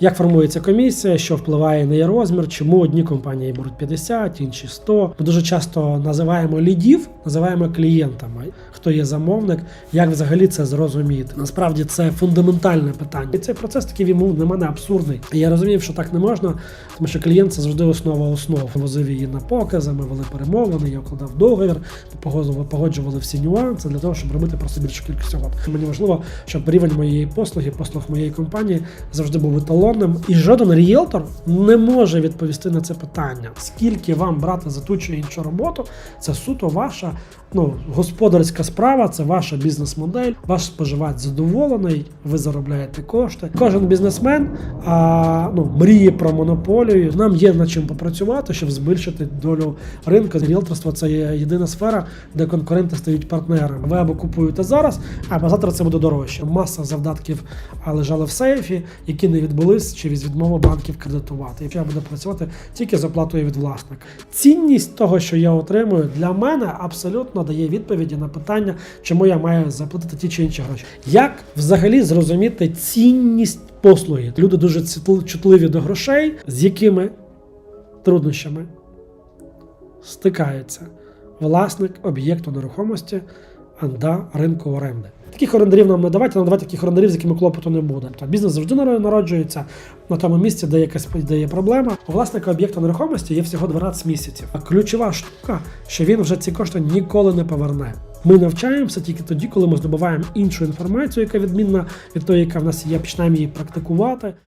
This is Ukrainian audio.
Як формується комісія, що впливає на її розмір, чому одні компанії беруть 50, інші 100. Ми дуже часто називаємо лідів, називаємо клієнтами. Хто є замовник, як взагалі це зрозуміти? Насправді це фундаментальне питання. І цей процес такий він для мене абсурдний. І я розумів, що так не можна, тому що клієнт це завжди основа основ. Возив її на покази, ми вели перемовини, я вкладав договір, погоджували, всі нюанси для того, щоб робити просто більшу кількість угод. Мені важливо, щоб рівень моєї послуги, послуг моєї компанії завжди був еталонним. І жоден ріелтор не може відповісти на це питання. Скільки вам брати за ту чи іншу роботу, це суто ваша ну, господарська справа, це ваша бізнес-модель. Ваш споживач задоволений, ви заробляєте кошти. Кожен бізнесмен а, ну, мріє про монополію. Нам є над чим попрацювати, щоб збільшити долю ринку. Ріелторство це є єдина сфера, де конкуренти стають партнерами. Ви або купуєте зараз, або завтра це буде дорожче. Маса завдатків лежала в сейфі, які не відбулись через відмову банків кредитувати. І я буду працювати тільки з оплатою від власника. Цінність того, що я отримую, для мене абсолютно дає відповіді на питання, чому я маю заплатити ті чи інші гроші. Як взагалі зрозуміти цінність послуги? Люди дуже чутливі до грошей, з якими труднощами стикається власник об'єкту нерухомості анда ринку оренди. Таких орендарів нам не давайте, нам давайте таких орендарів, з якими клопоту не буде. Тобто бізнес завжди нар- народжується на тому місці, де якась де є проблема. У власника об'єкту нерухомості є всього 12 місяців. А ключова штука, що він вже ці кошти ніколи не поверне. Ми навчаємося тільки тоді, коли ми здобуваємо іншу інформацію, яка відмінна від тої, яка в нас є, починаємо її практикувати.